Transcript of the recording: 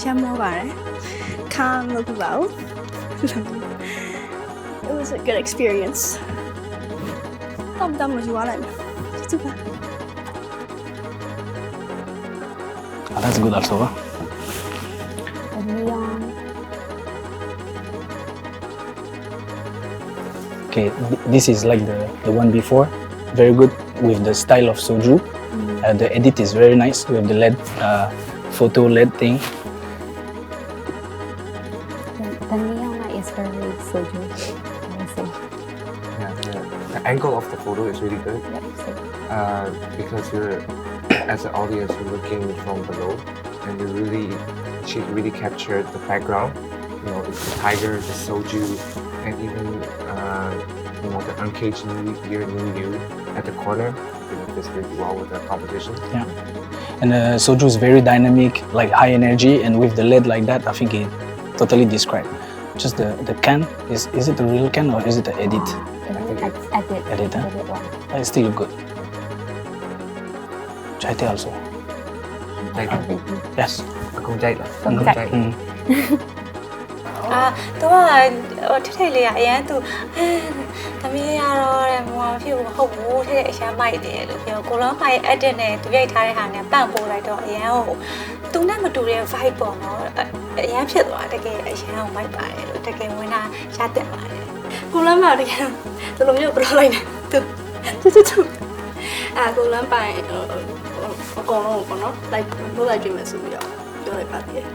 ရှမ်းမောပါတယ်ခါမလုပ်ဘူးပါဘူး It was a good experience တော့တော့မယူရလိုက်ဘူးကျေးဇူးပါ Ah, that's good also. Huh? The neon. Okay, th- this is like the, the one before. Very good with the style of Soju. Uh, the edit is very nice with the LED uh, photo LED thing. The, the neon light is very soju. I would say. Yeah, yeah. The angle of the photo is really good Yep, so uh, because you're, as an audience, you're looking from below and you really, she really captured the background. You know, it's the tiger, the soju, and even, uh, you know, the uncaged new year, new you at the corner. You know, fits really well with the composition. And uh, Soju is very dynamic, like high energy, and with the LED like that, I think it totally described. Just the, the can, is, is it the real can or is it the edit? uh, edit, edit, Edit, huh? edit one. Uh, It still look good. Chaite also. Like, Yes. အကုန်ကြိုက်လားအကုန်ကြိုက် Mm. အာသူကဟိုထထလေးကအရန်သူအဲသမီးရတော့တဲ့မောင်ဖြစ်မဟုတ်ဘူးထထအရန်မိုက်တယ်လို့ပြောကိုလုံးမိုက် edit နဲ့သူရိုက်ထားတဲ့ဟာနဲ့ပန့်ပို့လိုက်တော့အရန်ဟိုသူနဲ့မတူတဲ့ vibe ပေါ့နော်အအရန်ဖြစ်သွားတကယ်အရန်ဟိုမိုက်ပါတယ်လို့တကယ်ဝင်တာရတဲ့ပါတယ်ကိုလမ်းမှာတကယ်ဒီလိုမျိုးဘယ်လိုလိုက်လဲသူတူတူတူအာကိုလမ်းပိုင်ဟိုအကောင်လုံးပေါ့နော်လိုက်လို့လိုက်ကြည့်မယ်ဆိုပြီးတော့ပြောလိုက်ပါသေးတယ်